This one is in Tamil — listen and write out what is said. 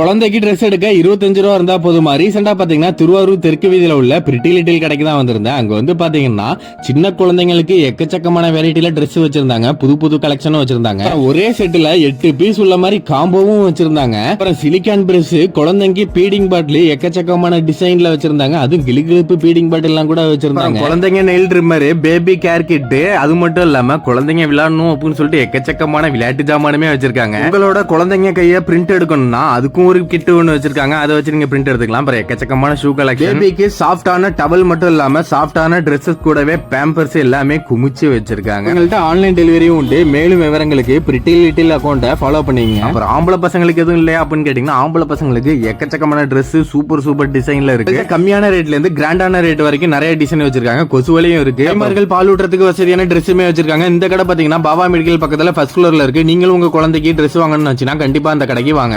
குழந்தைக்கு ட்ரெஸ் எடுக்க இருபத்தஞ்சு ரூபா இருந்தா போதுமா? ரீசெண்டா பாத்தீங்கன்னா திருவாரூர் தெற்கு வீதியில உள்ள பிரிட்டி லிட்டில் கடைக்கு தான் வந்திருந்தேன். அங்க வந்து பாத்தீங்கன்னா சின்ன குழந்தைங்களுக்கு எக்கச்சக்கமான வெரைட்டில ட்ரெஸ் வச்சிருந்தாங்க. புது புது கலெக்ஷனும் வச்சிருந்தாங்க. ஒரே செட்டுல எட்டு பீஸ் உள்ள மாதிரி காம்போவும் வச்சிருந்தாங்க. அப்புறம் சிலிக்கான் பிரஸ் குழந்தைக்கு பீடிங் பாட்டில் எக்கச்சக்கமான டிசைன்ல வச்சிருந்தாங்க. அதுவும் கிளிகிழிப்பு பீடிங் பாட்டில் எல்லாம் கூட வச்சிருந்தாங்க. குழந்தைங்க nail trimmer baby care kit அது மட்டும் இல்லாம குழந்தைங்க விளையாடணும் அப்படின்னு சொல்லிட்டு எக்கச்சக்கமான விளையாட்டு ஜாமானுமே வச்சிருக்காங்க. உங்களோட குழந்தைங்க கையை பிரிண்ட் எடுக்கணும்னா அதுக்கும் ஒரு கிட் ஒன்று வச்சிருக்காங்க. அதை வச்சு நீங்க பிரிண்ட் எடுத்துக்கலாம். அப்புறம் எக்கச்சக்கமான ஷூ கலெக்ஷன் பேபிக்கு சாஃப்டான டவல் மட்டும் இல்லாம சாஃப்டான ட்ரெஸ்ஸஸ் கூடவே பேம்பர்ஸ் எல்லாமே குமிச்சு வச்சிருக்காங்க. உங்கள்ட்ட ஆன்லைன் டெலிவரியும் உண்டு. மேலும் விவரங்களுக்கு பிரிட்டி லிட்டில் அக்கௌண்ட்டை ஃபாலோ பண்ணீங்க அப்புறம் ஆம்பளை பசங்களுக்கு எதுவும் இல்லையா அப்படின்னு கேட்டீங்கன்னா ஆம்பளை பசங்களுக்கு எக்கச்சக்கமான Dress சூப்பர் சூப்பர் டிசைன்ல இருக்கு. கம்மியான ரேட்ல இருந்து கிராண்டான ரேட் வரைக்கும் நிறைய டிசைன் வச்சிருக்காங்க. கொசுவலையும் இருக்கு. கைமார்கள் பால் ஊட்டுறதுக்கு வசதியான ட்ரெஸ்ஸுமே வச்சிருக்காங்க. இந்த கடை பாத்தீங்கன்னா பாபா மெடிக்கல் பக்கத்துல ஃபர்ஸ்ட் ஃப்ளோர்ல இருக்கு. நீங்களும் உங்க குழந்தைக்கு Dress வாங்கணும்னு வச்சுன்னா கண்டிப்பா அந்த கடைக்கு வாங்க.